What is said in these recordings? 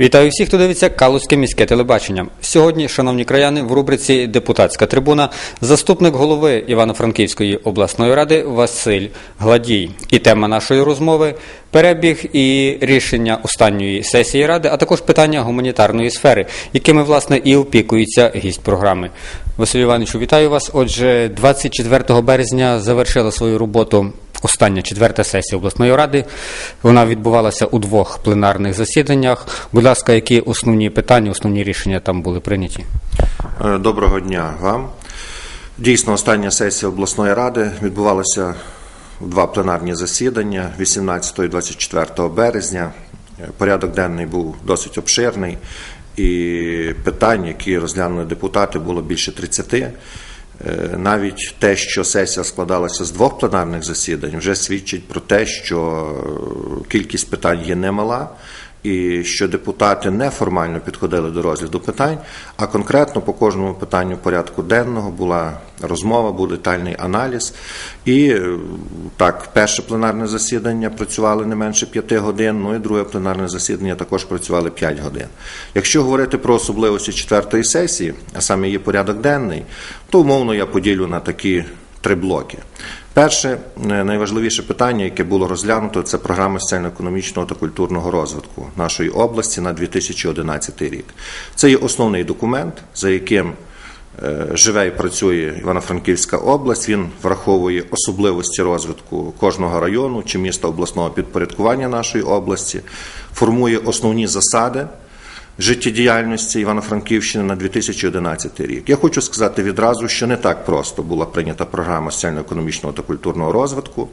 Вітаю всіх, хто дивиться Калузьке міське телебачення. Сьогодні, шановні краяни, в рубриці Депутатська трибуна заступник голови Івано-Франківської обласної ради Василь Гладій. І тема нашої розмови перебіг і рішення останньої сесії ради, а також питання гуманітарної сфери, якими власне і опікується гість програми. Василь Івановичу, вітаю вас. Отже, 24 березня завершила свою роботу Остання четверта сесія обласної ради. Вона відбувалася у двох пленарних засіданнях. Будь ласка, які основні питання, основні рішення там були прийняті? Е, Доброго дня вам. Дійсно, остання сесія обласної ради відбувалася в два пленарні засідання 18 і 24 березня. Е, Порядок денний був досить обширний, і питань, які розглянули депутати, було більше 30. Е, Навіть те, що сесія складалася з двох пленарних засідань, вже свідчить про те, що е, кількість питань є немала, і що депутати неформально підходили до розгляду питань, а конкретно по кожному питанню порядку денного була розмова, був детальний аналіз. І е, так, перше пленарне засідання працювали не менше п'яти годин, ну і друге пленарне засідання також працювали 5 годин. Якщо говорити про особливості четвертої сесії, а саме її порядок денний, то умовно я поділю на такі три блоки. Перше, е, найважливіше питання, яке було розглянуто, це програма соціально-економічного та культурного розвитку нашої області на 2011 рік. Це є основний документ, за яким е, живе і працює Івано-Франківська область. Він враховує особливості розвитку кожного району чи міста обласного підпорядкування нашої області, формує основні засади життєдіяльності Івано-Франківщини на 2011 рік. Я хочу сказати відразу, що не так просто була прийнята програма соціально-економічного та культурного розвитку.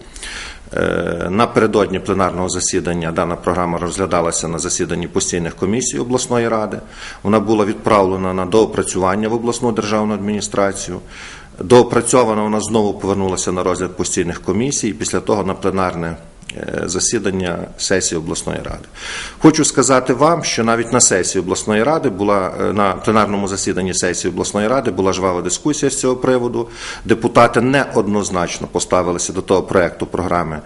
Е, Напередодні пленарного засідання дана програма розглядалася на засіданні постійних комісій обласної ради. Вона була відправлена на доопрацювання в обласну державну адміністрацію. Доопрацьована вона знову повернулася на розгляд постійних комісій. Після того на пленарне засідання сесії обласної ради. Хочу сказати вам, що навіть на сесії обласної ради була е, на пленарному засіданні сесії обласної ради була жвава дискусія з цього приводу. Депутати неоднозначно поставилися до того проекту програми.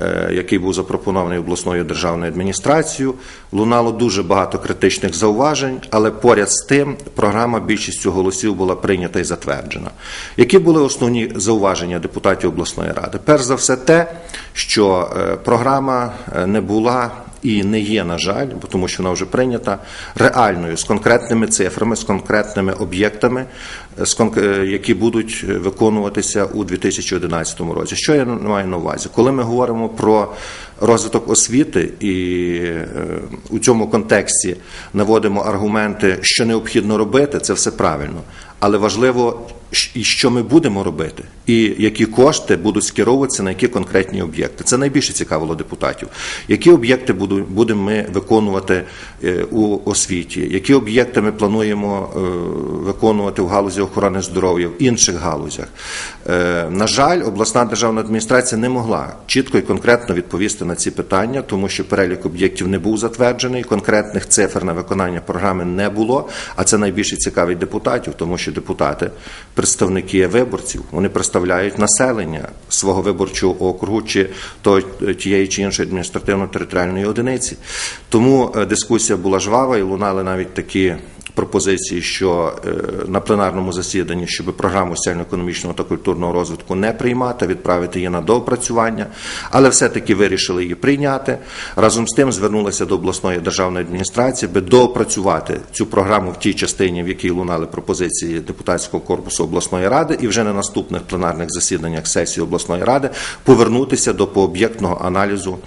Е, Який був запропонований обласною державною адміністрацією, лунало дуже багато критичних зауважень, але поряд з тим програма більшістю голосів була прийнята і затверджена. Які були основні зауваження депутатів обласної ради? Перш за все, те, що е, програма е, не була і не є, на жаль, бо тому що вона вже прийнята реальною з конкретними цифрами, з конкретними об'єктами, е, е, які будуть виконуватися у 2011 році. Що я маю на увазі? Коли ми говоримо про розвиток освіти і е, у цьому контексті наводимо аргументи, що необхідно робити, це все правильно. Але важливо, і що ми будемо робити, і які кошти будуть скеровуватися на які конкретні об'єкти. Це найбільше цікавило депутатів. Які об'єкти будемо ми виконувати е, у освіті, які об'єкти ми плануємо е, виконувати в галузі охорони здоров'я, в інших галузях. Е, На жаль, обласна державна адміністрація не могла чітко і конкретно відповісти на ці питання, тому що перелік об'єктів не був затверджений, конкретних цифр на виконання програми не було. А це найбільше цікавить депутатів, тому що депутати, представники виборців, вони представляють населення свого виборчого округу чи то тієї чи іншої адміністративно-територіальної одиниці. Тому е, дискусія була жвава і лунали навіть такі пропозиції, що е, на пленарному засіданні, щоб програму соціально-економічного та культурного розвитку не приймати, відправити її на доопрацювання, але все-таки вирішили її прийняти. Разом з тим звернулися до обласної державної адміністрації, би доопрацювати цю програму в тій частині, в якій лунали пропозиції депутатського корпусу обласної ради, і вже на наступних пленарних засіданнях сесії обласної ради повернутися до пооб'єктного аналізу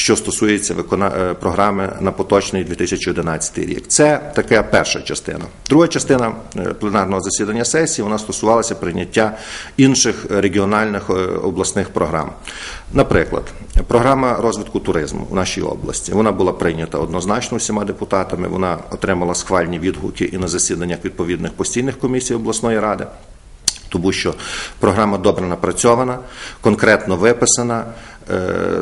що стосується викона... е, програми на поточний 2011 рік. Це така перша частина. Друга частина е, пленарного засідання сесії вона стосувалася прийняття інших регіональних е, обласних програм. Наприклад, програма розвитку туризму в нашій області вона була прийнята однозначно всіма депутатами. Вона отримала схвальні відгуки і на засіданнях відповідних постійних комісій обласної ради. Тому що програма добре напрацьована, конкретно виписана,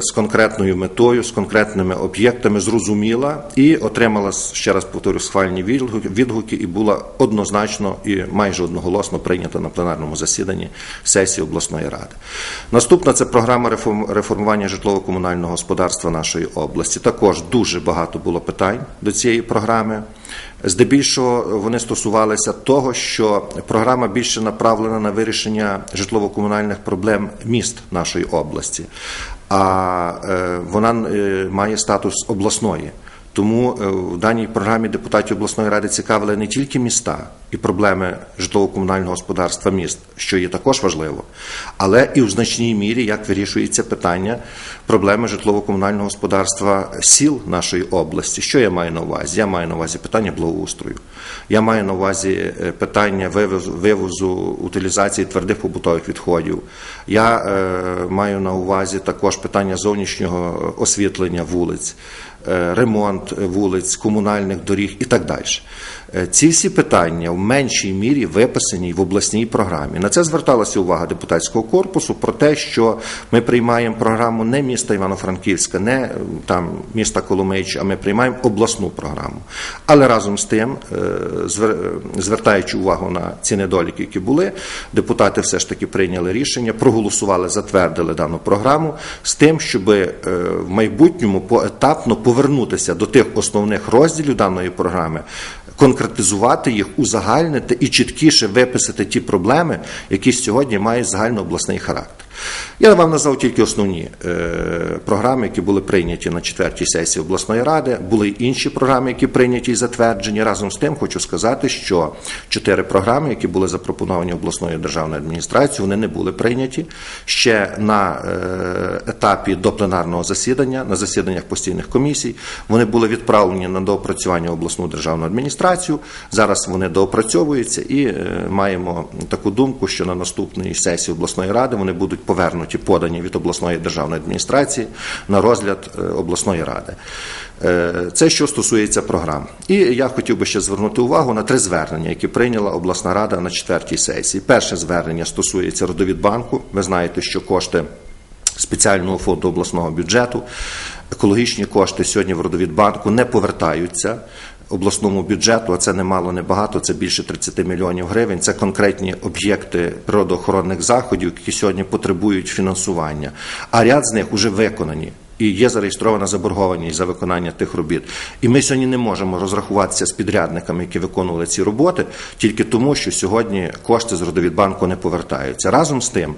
з конкретною метою, з конкретними об'єктами, зрозуміла і отримала ще раз повторю схвальні відгуки, і була однозначно і майже одноголосно прийнята на пленарному засіданні сесії обласної ради. Наступна це програма реформ- реформування житлово-комунального господарства нашої області. Також дуже багато було питань до цієї програми. Здебільшого вони стосувалися того, що програма більше направлена на вирішення житлово-комунальних проблем міст нашої області, а е, вона е, має статус обласної. Тому е, в даній програмі депутатів обласної ради цікавили не тільки міста і проблеми житлово-комунального господарства міст, що є також важливо, але і в значній мірі як вирішується питання проблеми житлово-комунального господарства сіл нашої області. Що я маю на увазі? Я маю на увазі питання благоустрою. Я маю на увазі е, питання вивозу, вивозу утилізації твердих побутових відходів. Я е, маю на увазі також питання зовнішнього освітлення вулиць ремонт вулиць, комунальних доріг і так далі. Е, Ці всі питання в меншій мірі виписані в обласній програмі. На це зверталася увага депутатського корпусу про те, що ми приймаємо програму не міста Івано-Франківська, не е, там міста Коломийч, а ми приймаємо обласну програму. Але разом з тим, е, звертаючи увагу на ці недоліки, які були, депутати все ж таки прийняли рішення, проголосували, затвердили дану програму з тим, щоб в майбутньому поетапно повернутися до тих основних розділів даної програми, конкретизувати їх, узагальнити і чіткіше виписати ті проблеми, які сьогодні мають загальнообласний характер. Я вам назвав тільки основні е, програми, які були прийняті на четвертій сесії обласної ради. Були інші програми, які прийняті і затверджені. Разом з тим хочу сказати, що чотири програми, які були запропоновані обласною державною адміністрацією, вони не були прийняті ще на е, етапі до пленарного засідання, на засіданнях постійних комісій. Вони були відправлені на доопрацювання в обласну державну адміністрацію. Зараз вони доопрацьовуються і е, маємо таку думку, що на наступній сесії обласної ради вони будуть повернуті, подані від обласної державної адміністрації на розгляд е, обласної ради. Е, Це що стосується програм. І я хотів би ще звернути увагу на три звернення, які прийняла обласна рада на четвертій сесії. Перше звернення стосується Родовідбанку. Ви знаєте, що кошти спеціального фонду обласного бюджету, екологічні кошти сьогодні в Родовідбанку не повертаються обласному бюджету, а це не мало, не багато, це більше 30 мільйонів гривень. Це конкретні об'єкти природоохоронних заходів, які сьогодні потребують фінансування. А ряд з них вже виконані. І є зареєстрована заборгованість за виконання тих робіт. І ми сьогодні не можемо розрахуватися з підрядниками, які виконували ці роботи, тільки тому, що сьогодні кошти з родовідбанку не повертаються. Разом з тим,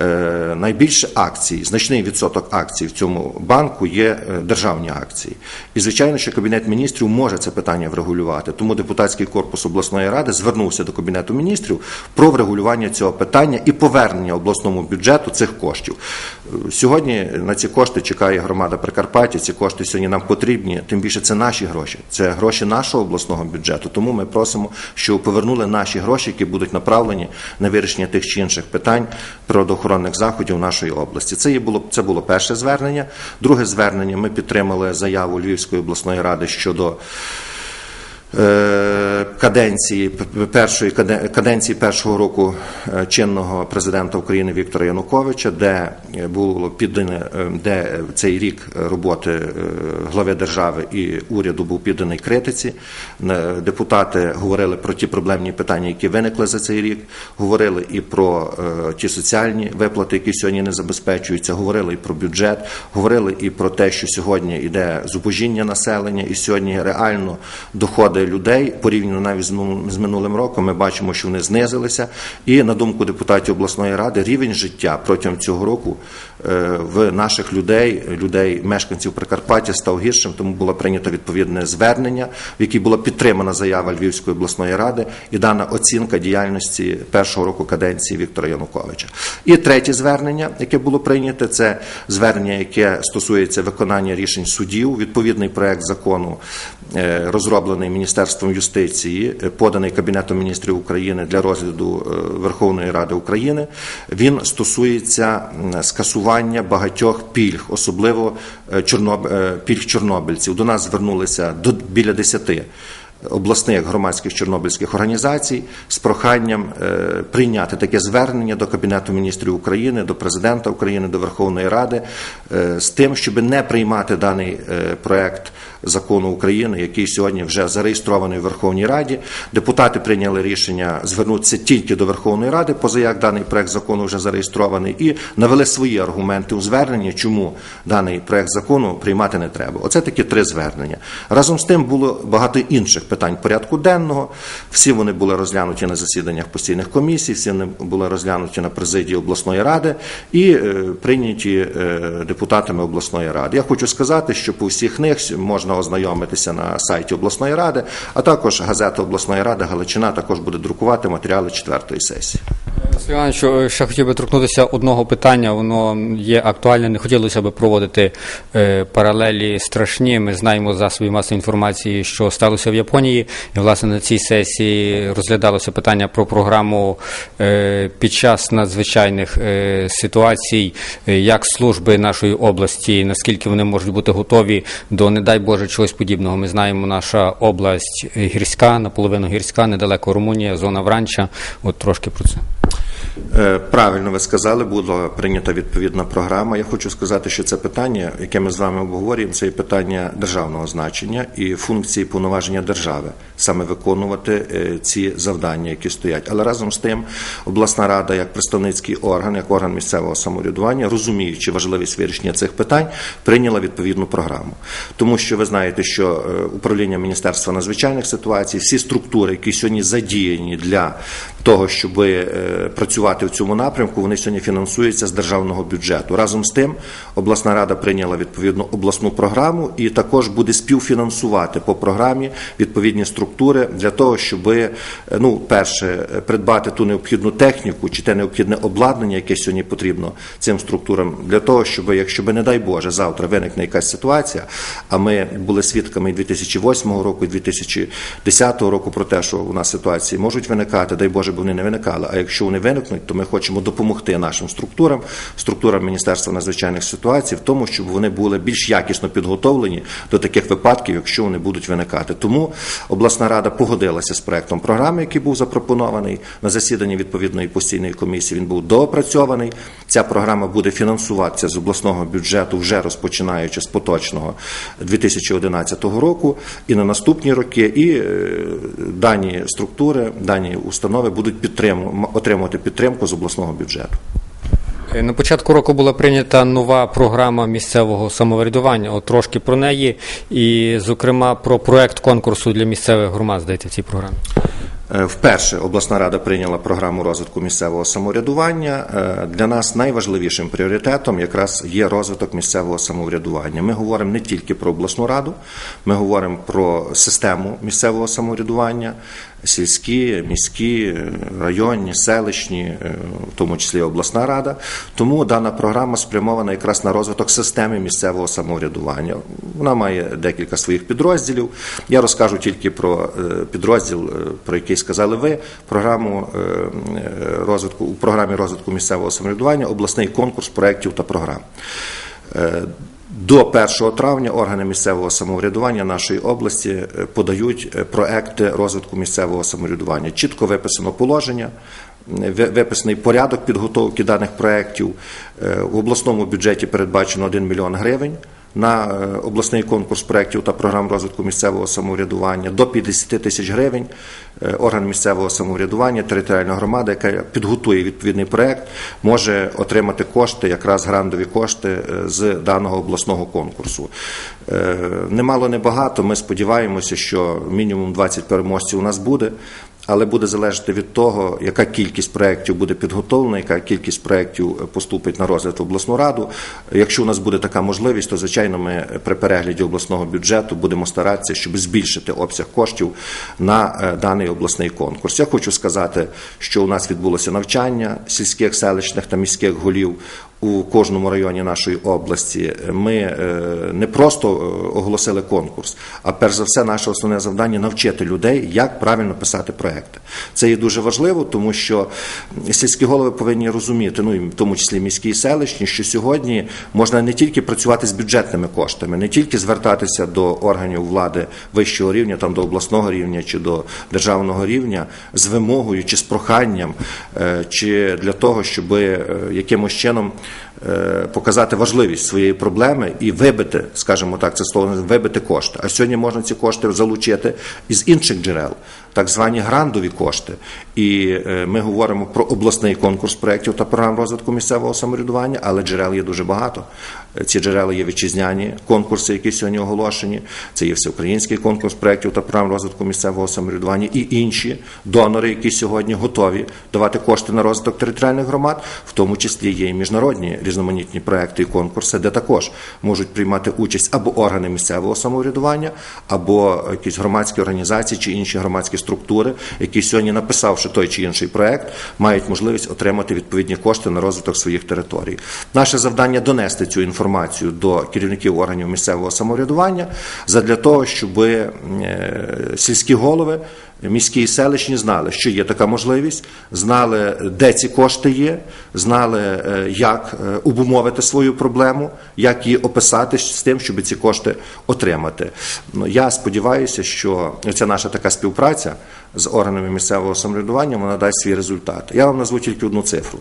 е, найбільше акцій, значний відсоток акцій в цьому банку є е, державні акції. І звичайно, що кабінет міністрів може це питання врегулювати. Тому депутатський корпус обласної ради звернувся до кабінету міністрів про врегулювання цього питання і повернення обласному бюджету цих коштів. Е, Сьогодні на ці кошти чекає громада Прикарпаття. Ці кошти сьогодні нам потрібні. Тим більше це наші гроші, це гроші нашого обласного бюджету. Тому ми просимо, щоб повернули наші гроші, які будуть направлені на вирішення тих чи інших питань природоохоронних заходів нашої області. Це є було це було перше звернення. Друге звернення ми підтримали заяву Львівської обласної ради щодо. Е, Каденції першої каденції першого року е, чинного президента України Віктора Януковича, де е, було піддане, де цей рік роботи глави держави і уряду був підданий критиці. Депутати говорили про ті проблемні питання, які виникли за цей рік, говорили і про ті соціальні виплати, які сьогодні не забезпечуються, говорили і про бюджет, говорили і про те, що сьогодні йде зубожіння населення, і сьогодні реально доходи людей порівняно навіть з мину- з минулим роком. Ми бачимо, що вони знизилися. І на думку депутатів обласної ради, рівень життя протягом цього року в наших людей, людей, мешканців Прикарпаття, став гіршим. Тому було прийнято відповідне звернення, в якій була підтримана заява Львівської обласної ради і дана оцінка діяльності першого року каденції Віктора Януковича. І третє звернення, яке було прийнято, це звернення, яке стосується виконання рішень судів. Відповідний проект закону е, розроблений Міністерством юстиції, е, поданий Кабінетом міністрів України для розгляду е, Верховної Ради України. Він стосується м, скасування багатьох пільг, особливо е, чорноб... е, пільг чорнобильців. До нас звернулися до біля десяти обласних громадських чорнобильських організацій з проханням е, прийняти таке звернення до Кабінету міністрів України, до президента України, до Верховної Ради з тим, щоб не приймати даний проект закону України, який сьогодні вже зареєстрований в Верховній Раді. Депутати прийняли рішення звернутися тільки до Верховної Ради, поза як даний проект закону вже зареєстрований, і навели свої аргументи у зверненні, чому даний проект закону приймати не треба. Оце такі три звернення. Разом з тим було багато інших питань порядку денного. Всі вони були розглянуті на засіданнях постійних комісій, всі вони були розглянуті на президії обласної ради і е, прийняті е, депутатами обласної ради. Я хочу сказати, що по всіх них можна ознайомитися на сайті обласної ради, а також газета обласної ради Галичина також буде друкувати матеріали четвертої сесії. Василь Іванович, е, ще хотів би торкнутися одного питання. Воно є актуальне. Не хотілося б проводити е, паралелі страшні. Ми знаємо з засобів масової інформації, що сталося в Японії. І власне на цій сесії розглядалося питання про програму е, під час надзвичайних ситуацій, як служби нашої області, наскільки вони можуть бути готові до, не дай Боже, чогось подібного. Ми знаємо, наша область гірська, наполовину гірська, недалеко Румунія, зона Вранча. От трошки про це. Е, Правильно ви сказали, була прийнята відповідна програма. Я хочу сказати, що це питання, яке ми з вами обговорюємо, це є питання державного значення і функції повноваження держави саме виконувати е, ці завдання, які стоять. Але разом з тим, обласна рада, як представницький орган, як орган місцевого самоврядування, розуміючи важливість вирішення цих питань, прийняла відповідну програму. Тому що ви знаєте, що е, управління Міністерства надзвичайних ситуацій, всі структури, які сьогодні задіяні для того, щоб е, працювати в цьому напрямку, вони сьогодні фінансуються з державного бюджету. Разом з тим, обласна рада прийняла відповідну обласну програму і також буде співфінансувати по програмі відповідні структури для того, щоб ну, перше придбати ту необхідну техніку чи те необхідне обладнання, яке сьогодні потрібно цим структурам, для того, щоб, якщо би, не дай Боже, завтра виникне якась ситуація, а ми були свідками і 2008 року, і 2010 року про те, що у нас ситуації можуть виникати, дай Боже, б вони не виникали. А якщо вони виникнуть, то ми хочемо допомогти нашим структурам, структурам Міністерства надзвичайних ситуацій, в тому, щоб вони були більш якісно підготовлені до таких випадків, якщо вони будуть виникати. Тому обласна рада погодилася з проектом програми, який був запропонований на засіданні відповідної постійної комісії. Він був доопрацьований. Ця програма буде фінансуватися з обласного бюджету, вже розпочинаючи з поточного 2011 року, і на наступні роки. І е, дані структури, дані установи будуть підтриму- отримувати підтримку з обласного бюджету. Е, На початку року була прийнята нова програма місцевого самоврядування. От трошки про неї, і, зокрема, про проект конкурсу для місцевих громад, здається, в цій програмі. Е, Вперше обласна рада прийняла програму розвитку місцевого самоврядування. Е, Для нас найважливішим пріоритетом якраз є розвиток місцевого самоврядування. Ми говоримо не тільки про обласну раду, ми говоримо про систему місцевого самоврядування, сільські, міські, районні, селищні, е, в тому числі обласна рада. Тому дана програма спрямована якраз на розвиток системи місцевого самоврядування. Вона має декілька своїх підрозділів. Я розкажу тільки про е, підрозділ, е, про який сказали ви. Програму розвитку у програмі розвитку місцевого самоврядування обласний конкурс проєктів та програм. До 1 травня органи місцевого самоврядування нашої області е, подають е, проекти розвитку місцевого самоврядування. Чітко виписано положення, виписаний порядок підготовки даних проєктів. Е, В обласному бюджеті передбачено 1 мільйон гривень на е, обласний конкурс проєктів та програм розвитку місцевого самоврядування до 50 тисяч гривень. Е, Орган місцевого самоврядування, територіальна громада, яка підготує відповідний проєкт, може отримати кошти, якраз грантові кошти е, з даного обласного конкурсу. Немало небагато. Ми сподіваємося, що мінімум 20 переможців у нас буде. Але буде залежати від того, яка кількість проєктів буде підготовлена, яка кількість проєктів е, поступить на розгляд в обласну раду. Якщо у нас буде така можливість, то звичайно ми при перегляді обласного бюджету будемо старатися, щоб збільшити обсяг коштів на е, даний обласний конкурс. Я хочу сказати, що у нас відбулося навчання сільських, селищних та міських голів у кожному районі нашої області. Ми е, не просто е, оголосили конкурс, а перш за все, наше основне завдання навчити людей, як правильно писати проекти. Це є дуже важливо, тому що сільські голови повинні розуміти, ну і в тому числі міські і селищні, що сьогодні можна не тільки працювати з бюджетними коштами, не тільки звертатися до органів влади вищого рівня, там до обласного рівня чи до державного рівня з вимогою чи з проханням, е, чи для того, щоб якимось чином показати важливість своєї проблеми і вибити, скажімо так, це слово вибити кошти. А сьогодні можна ці кошти залучити із інших джерел, так звані грандові кошти. І е, ми говоримо про обласний конкурс проєктів та програм розвитку місцевого самоврядування, але джерел є дуже багато. Е, Ці джерела є вітчизняні конкурси, які сьогодні оголошені. Це є всеукраїнський конкурс проєктів та програм розвитку місцевого самоврядування і інші донори, які сьогодні готові давати кошти на розвиток територіальних громад, в тому числі є і міжнародні різноманітні проекти і конкурси, де також можуть приймати участь або органи місцевого самоврядування, або якісь громадські організації чи інші громадські структури, які сьогодні, написавши той чи інший проект, мають можливість отримати відповідні кошти на розвиток своїх територій. Наше завдання донести цю інформацію до керівників органів місцевого самоврядування задля того, щоб е, сільські голови. Міські і селищні знали, що є така можливість, знали, де ці кошти є, знали, е, як е, обумовити свою проблему, як її описати з тим, щоб ці кошти отримати. Ну, Я сподіваюся, що ця наша така співпраця з органами місцевого самоврядування вона дасть свій результат. Я вам назву тільки одну цифру.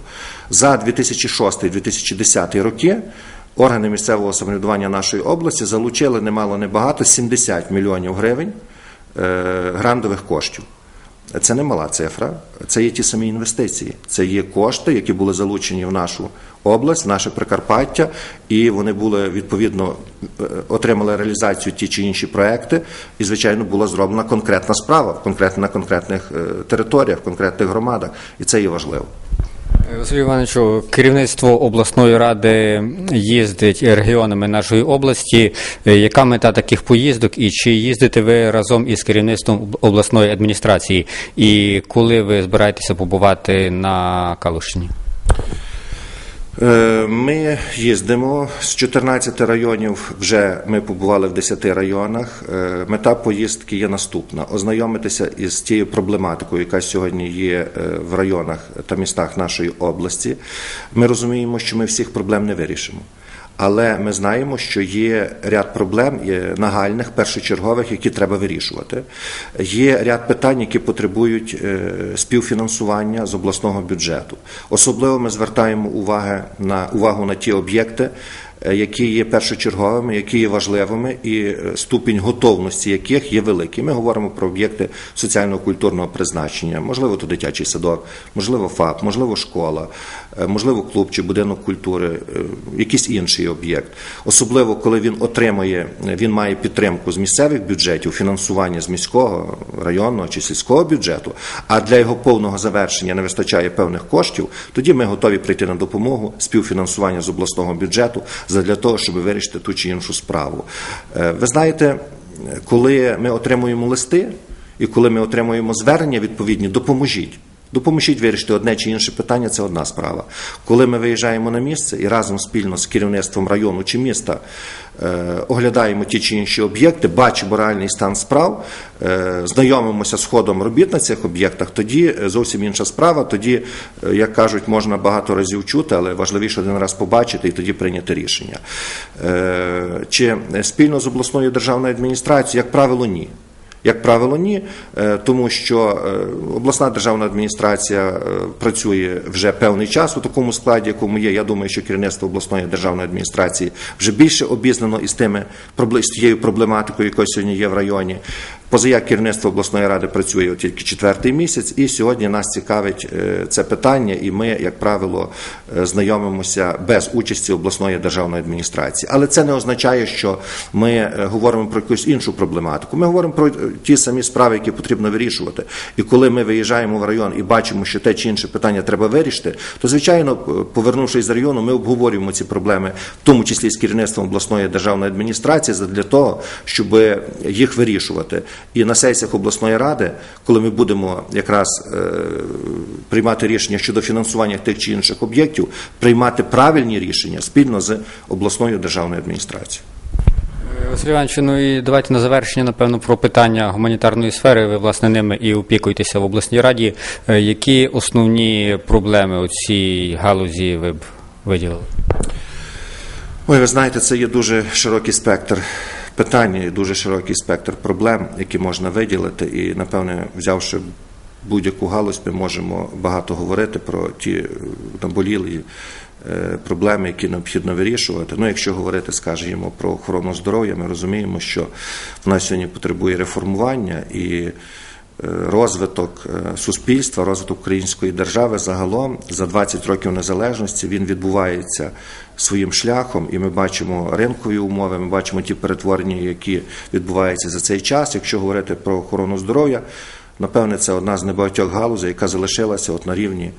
За 2006-2010 роки органи місцевого самоврядування нашої області залучили немало небагато 70 мільйонів гривень е, грантових коштів. Це не мала цифра, це є ті самі інвестиції. Це є кошти, які були залучені в нашу область, в наше Прикарпаття, і вони були відповідно е, отримали реалізацію ті чи інші проекти. І, звичайно, була зроблена конкретна справа на конкретних е, територіях, в конкретних громадах, і це є важливо. Василь Івановичу, керівництво обласної ради їздить регіонами нашої області. Е, Яка мета таких поїздок і чи їздите ви разом із керівництвом обласної адміністрації? І коли ви збираєтеся побувати на Калушині? Е, Ми їздимо з 14 районів. Вже ми побували в 10 районах. Е, Мета поїздки є наступна: ознайомитися із тією проблематикою, яка сьогодні є е, в районах та містах нашої області. Ми розуміємо, що ми всіх проблем не вирішимо. Але ми знаємо, що є ряд проблем є нагальних, першочергових, які треба вирішувати. Є ряд питань, які потребують е, співфінансування з обласного бюджету. Особливо ми звертаємо уваги на увагу на ті об'єкти, які є першочерговими, які є важливими, і е, ступінь готовності яких є великий. Ми говоримо про об'єкти соціально-культурного призначення, можливо, то дитячий садок, можливо, ФАП, можливо, школа, е, можливо, клуб чи будинок культури, е, якийсь інший об'єкт. Особливо, коли він отримує, він має підтримку з місцевих бюджетів, фінансування з міського, районного чи сільського бюджету, а для його повного завершення не вистачає певних коштів, тоді ми готові прийти на допомогу співфінансування з обласного бюджету для того, щоб вирішити ту чи іншу справу. Е, Ви знаєте, коли ми отримуємо листи і коли ми отримуємо звернення відповідні, допоможіть. Допоможіть вирішити одне чи інше питання, це одна справа. Коли ми виїжджаємо на місце і разом спільно з керівництвом району чи міста оглядаємо ті чи інші об'єкти, бачимо реальний стан справ, е, знайомимося з ходом робіт на цих об'єктах, тоді е, зовсім інша справа. Тоді, е, як кажуть, можна багато разів чути, але важливіше один раз побачити і тоді прийняти рішення. Е, чи спільно з обласною державною адміністрацією, як правило, ні. Як правило, ні, е, тому що е, обласна державна адміністрація е, працює вже певний час у такому складі, якому є. Я думаю, що керівництво обласної державної адміністрації вже більше обізнано із тими з тією проблематикою, яка сьогодні є в районі. Позаяк керівництво обласної ради працює тільки четвертий місяць, і сьогодні нас цікавить е, це питання, і ми, як правило, е, знайомимося без участі обласної державної адміністрації. Але це не означає, що ми е, говоримо про якусь іншу проблематику. Ми говоримо про ті самі справи, які потрібно вирішувати. І коли ми виїжджаємо в район і бачимо, що те чи інше питання треба вирішити, то звичайно, повернувшись з району, ми обговорюємо ці проблеми, в тому числі з керівництвом обласної державної адміністрації, для того, щоб їх вирішувати. І на сесіях обласної ради, коли ми будемо якраз е, приймати рішення щодо фінансування тих чи інших об'єктів, приймати правильні рішення спільно з обласною державною адміністрацією. Василь Іванович, ну і давайте на завершення, напевно, про питання гуманітарної сфери. Ви, власне, ними і опікуєтеся в обласній раді. Е, Які основні проблеми у цій галузі ви б виділили? Ой, ви знаєте, це є дуже широкий спектр питань, і дуже широкий спектр проблем, які можна виділити. І, напевне, взявши будь-яку галузь, ми можемо багато говорити про ті е, наболілі е, проблеми, які необхідно вирішувати. Ну, якщо говорити, скажімо, про охорону здоров'я, ми розуміємо, що вона сьогодні потребує реформування і е, розвиток суспільства, розвиток української держави загалом за 20 років незалежності він відбувається своїм шляхом, і ми бачимо ринкові умови, ми бачимо ті перетворення, які відбуваються за цей час. Якщо говорити про охорону здоров'я, напевне, це одна з небагатьох галузей, яка залишилася от на рівні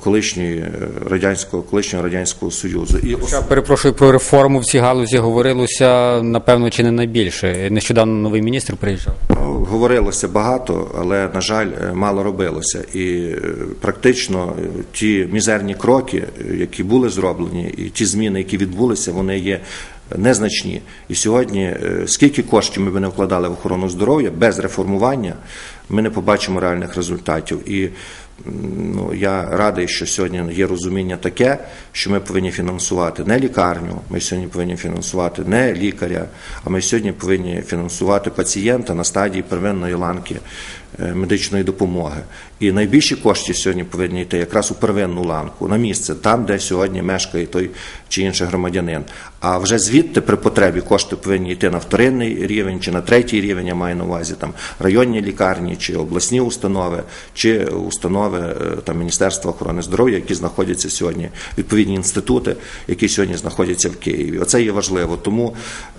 колишньої е, радянського колишнього радянського союзу. І Я перепрошую про реформу в цій галузі говорилося, напевно, чи не найбільше. Нещодавно новий міністр приїжджав. Ну, Говорилося багато, але на жаль, е, мало робилося. І е, практично ті мізерні кроки, які були зроблені, і ті зміни, які відбулися, вони є незначні. І сьогодні, скільки коштів ми б не вкладали в охорону здоров'я без реформування, ми не побачимо реальних результатів. І ну, я радий, що сьогодні є розуміння таке, що ми повинні фінансувати не лікарню, ми сьогодні повинні фінансувати не лікаря, а ми сьогодні повинні фінансувати пацієнта на стадії первинної ланки медичної допомоги. І найбільші кошти сьогодні повинні йти якраз у первинну ланку, на місце, там, де сьогодні мешкає той чи інший громадянин. А вже звідти при потребі кошти повинні йти на вторинний рівень чи на третій рівень, я маю на увазі там районні лікарні, чи обласні установи, чи установи е, там Міністерства охорони здоров'я, які знаходяться сьогодні, відповідні інститути, які сьогодні знаходяться в Києві. Оце є важливо. Тому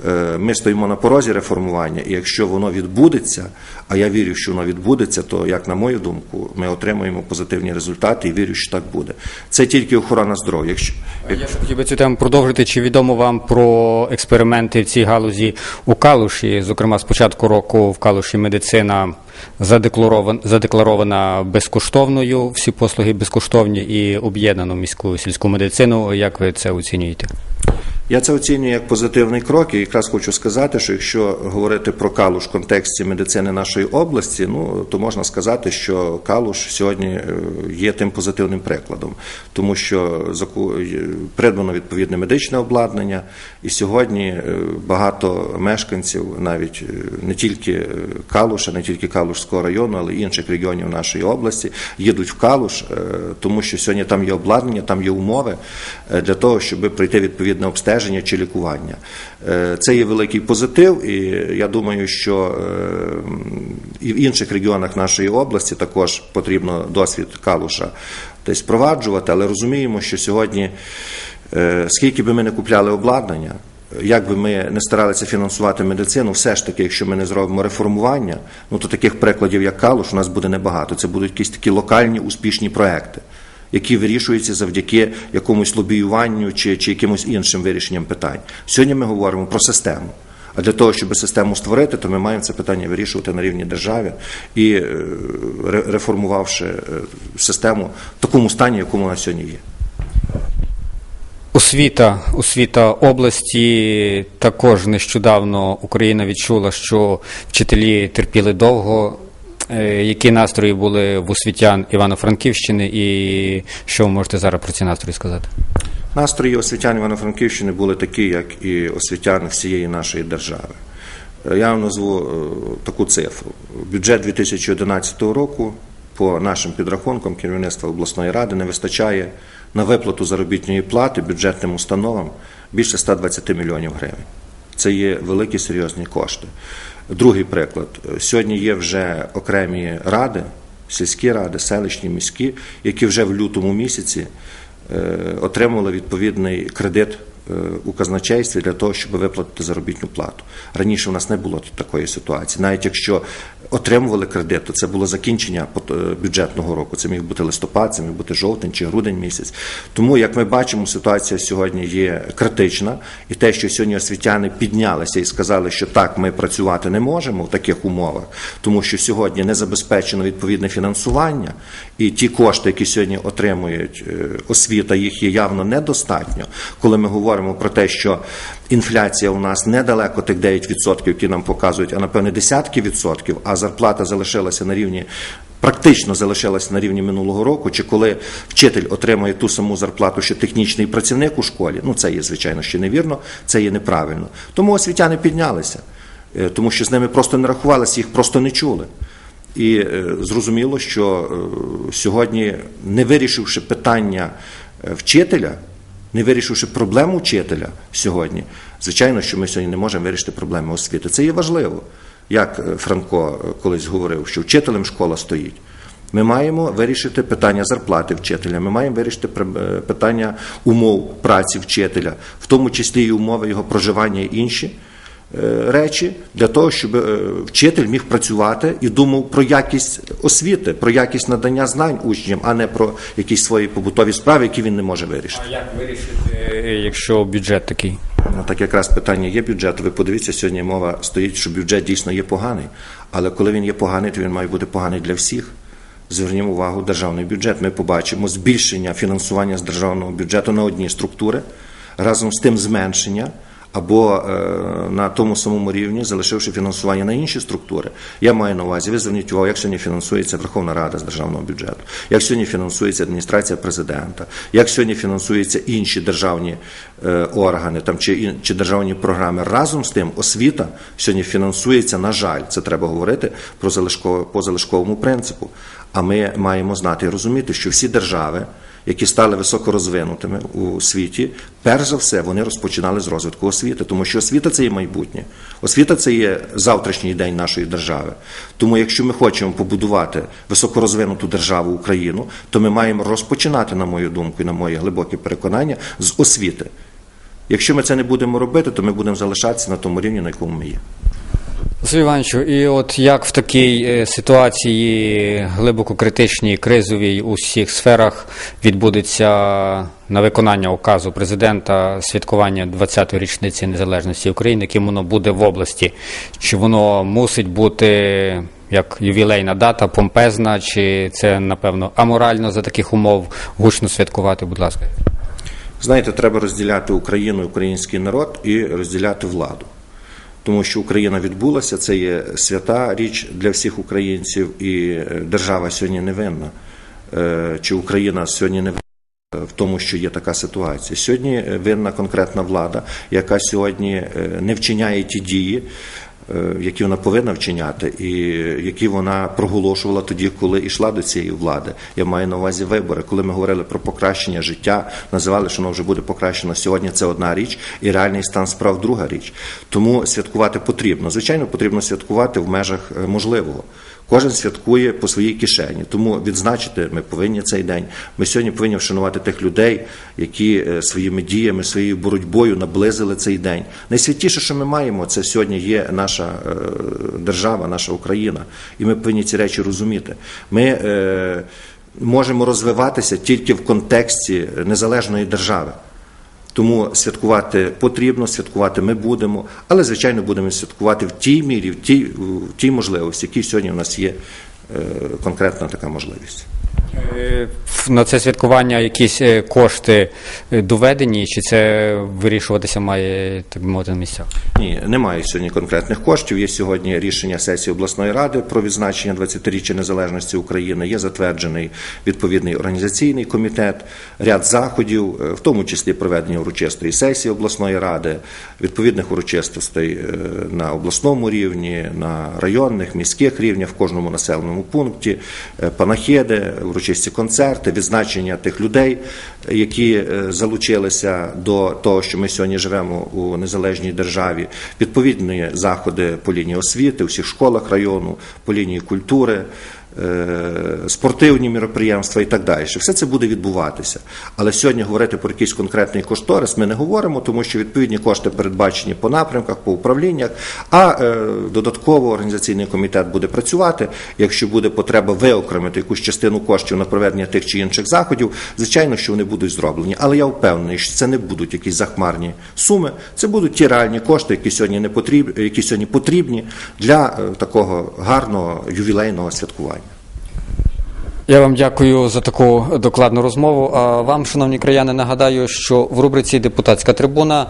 е, ми стоїмо на порозі реформування, і якщо воно відбудеться, а я вірю, що воно відбудеться, то як на мою думку, ми отримаємо позитивні результати і вірю, що так буде. Це тільки охорона здоров'я. Якщо Я хотів би цю тему продовжити. Чи відомо вам про експерименти в цій галузі у Калуші? Зокрема, з початку року в Калуші медицина задекларована, задекларована безкоштовною, всі послуги безкоштовні і об'єднану міську сільську медицину. Як ви це оцінюєте? Я це оцінюю як позитивний крок, і якраз хочу сказати, що якщо говорити про Калуш в контексті медицини нашої області, ну то можна сказати, що Калуш сьогодні е, є тим позитивним прикладом, тому що придбано відповідне медичне обладнання, і сьогодні е, багато мешканців, навіть е, не тільки Калуша, не тільки Калушського району, але й інших регіонів нашої області, їдуть в Калуш, е, тому що сьогодні там є обладнання, там є умови е, для того, щоб пройти відповідне обстеження чи лікування. Е, Це є великий позитив, і я думаю, що і в інших регіонах нашої області також потрібно досвід Калуша десь впроваджувати, але розуміємо, що сьогодні, скільки би ми не купляли обладнання, як би ми не старалися фінансувати медицину, все ж таки, якщо ми не зробимо реформування, ну то таких прикладів, як Калуш, у нас буде небагато. Це будуть якісь такі локальні успішні проекти, які вирішуються завдяки якомусь лобіюванню чи, чи якимось іншим вирішенням питань. Сьогодні ми говоримо про систему. А для того, щоб систему створити, то ми маємо це питання вирішувати на рівні держави і е, реформувавши е, систему в такому стані, якому вона сьогодні є. Освіта, освіта області також нещодавно Україна відчула, що вчителі терпіли довго. Е, Які настрої були в освітян Івано-Франківщини, і що ви можете зараз про ці настрої сказати? Настрої освітян Івано-Франківщини були такі, як і освітян всієї нашої держави. Е, Я вам назву е, таку цифру. Бюджет 2011 року, по нашим підрахункам керівництва обласної ради, не вистачає на виплату заробітної плати бюджетним установам більше 120 мільйонів гривень. Це є великі серйозні кошти. Другий приклад. Сьогодні є вже окремі ради, сільські ради, селищні, міські, які вже в лютому місяці е, отримували відповідний кредит е, у казначействі для того, щоб виплатити заробітну плату. Раніше у нас не було такої ситуації. Навіть якщо отримували кредит, то це було закінчення е, бюджетного року. Це міг бути листопад, це міг бути жовтень чи грудень місяць. Тому, як ми бачимо, ситуація сьогодні є критична, і те, що сьогодні освітяни піднялися і сказали, що так, ми працювати не можемо в таких умовах, тому що сьогодні не забезпечено відповідне фінансування, і ті кошти, які сьогодні отримують е, освіта, їх є явно недостатньо. Коли ми говоримо про те, що інфляція у нас недалеко тих 9%, які нам показують, а напевне десятки відсотків, а зарплата залишилася на рівні. Практично залишилася на рівні минулого року, чи коли вчитель отримує ту саму зарплату, що технічний працівник у школі, ну це є звичайно ще невірно, це є неправильно. Тому освітяни піднялися, е, тому що з ними просто не рахувалися, їх просто не чули. І е, зрозуміло, що е, сьогодні, не вирішивши питання вчителя, не вирішивши проблему вчителя сьогодні, звичайно, що ми сьогодні не можемо вирішити проблеми освіти. Це є важливо. Як е, Франко е, колись говорив, що вчителем школа стоїть. Ми маємо вирішити питання зарплати вчителя, ми маємо вирішити е, питання умов праці вчителя, в тому числі і умови його проживання і інші речі, для того, щоб е, вчитель міг працювати і думав про якість освіти, про якість надання знань учням, а не про якісь свої побутові справи, які він не може вирішити. А як вирішити, якщо бюджет такий? Ну, Так якраз питання є бюджету. Ви подивіться, сьогодні мова стоїть, що бюджет дійсно є поганий. Але коли він є поганий, то він має бути поганий для всіх. Звернімо увагу державний бюджет. Ми побачимо збільшення фінансування з державного бюджету на одні структури, разом з тим зменшення або е, на тому самому рівні, залишивши фінансування на інші структури. Я маю на увазі, ви зверніть увагу, як сьогодні фінансується Верховна Рада з державного бюджету, як сьогодні фінансується адміністрація президента, як сьогодні фінансуються інші державні е, органи там чи, чи державні програми. Разом з тим, освіта сьогодні фінансується, на жаль, це треба говорити про залишково, по залишковому принципу. А ми маємо знати і розуміти, що всі держави, які стали високорозвинутими у світі, перш за все вони розпочинали з розвитку освіти, тому що освіта це є майбутнє. Освіта це є завтрашній день нашої держави. Тому, якщо ми хочемо побудувати високорозвинуту державу Україну, то ми маємо розпочинати, на мою думку, і на моє глибоке переконання, з освіти. Якщо ми це не будемо робити, то ми будемо залишатися на тому рівні, на якому ми є. Василь Івановичу, і от як в такій е, ситуації глибоко критичній, кризовій у всіх сферах відбудеться на виконання указу президента святкування 20-ї річниці незалежності України, яким воно буде в області? Чи воно мусить бути як ювілейна дата, помпезна, чи це напевно аморально за таких умов гучно святкувати? Будь ласка. Знаєте, треба розділяти Україну український народ і розділяти владу. Тому що Україна відбулася, це є свята річ для всіх українців, і е, держава сьогодні не винна. Е, Чи Україна сьогодні не винна в тому, що є така ситуація. Сьогодні е, винна конкретна влада, яка сьогодні не вчиняє ті дії, які вона повинна вчиняти, і які вона проголошувала тоді, коли йшла до цієї влади. Я маю на увазі вибори. Коли ми говорили про покращення життя, називали, що воно вже буде покращено сьогодні. Це одна річ, і реальний стан справ друга річ. Тому святкувати потрібно. Звичайно, потрібно святкувати в межах е, можливого. Кожен святкує по своїй кишені, тому відзначити ми повинні цей день. Ми сьогодні повинні вшанувати тих людей, які е, своїми діями, своєю боротьбою наблизили цей день. Найсвятіше, що ми маємо, це сьогодні є наша е, держава, наша Україна, і ми повинні ці речі розуміти. Ми е, можемо розвиватися тільки в контексті незалежної держави. Тому святкувати потрібно, святкувати ми будемо, але звичайно будемо святкувати в тій мірі, в тій, в тій можливості, які сьогодні у нас є е, конкретна така можливість. Е, На це святкування якісь е, кошти е, доведені, чи це вирішуватися має так би мовити на місцях? Ні, немає сьогодні конкретних коштів. Є сьогодні рішення сесії обласної ради про відзначення 20-річчя незалежності України. Є затверджений відповідний організаційний комітет, ряд заходів, в тому числі проведення урочистої сесії обласної ради, відповідних урочистостей на обласному рівні, на районних, міських рівнях, в кожному населеному пункті, панахиди, урочисті концерти, відзначення тих людей, які е, залучилися до того, що ми сьогодні живемо у незалежній державі, відповідні заходи по лінії освіти, у всіх школах району, по лінії культури. Е, спортивні міроприємства і так далі. Все це буде відбуватися. Але сьогодні говорити про якийсь конкретний кошторис ми не говоримо, тому що відповідні кошти передбачені по напрямках, по управліннях. А е, додатково організаційний комітет буде працювати. Якщо буде потреба виокремити якусь частину коштів на проведення тих чи інших заходів, звичайно, що вони будуть зроблені. Але я впевнений, що це не будуть якісь захмарні суми. Це будуть ті реальні кошти, які сьогодні не потрібні, які сьогодні потрібні для е, такого гарного ювілейного святкування. Я вам дякую за таку докладну розмову. А вам, шановні краяни, нагадаю, що в рубриці Депутатська трибуна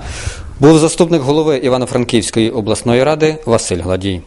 був заступник голови Івано-Франківської обласної ради Василь Гладій.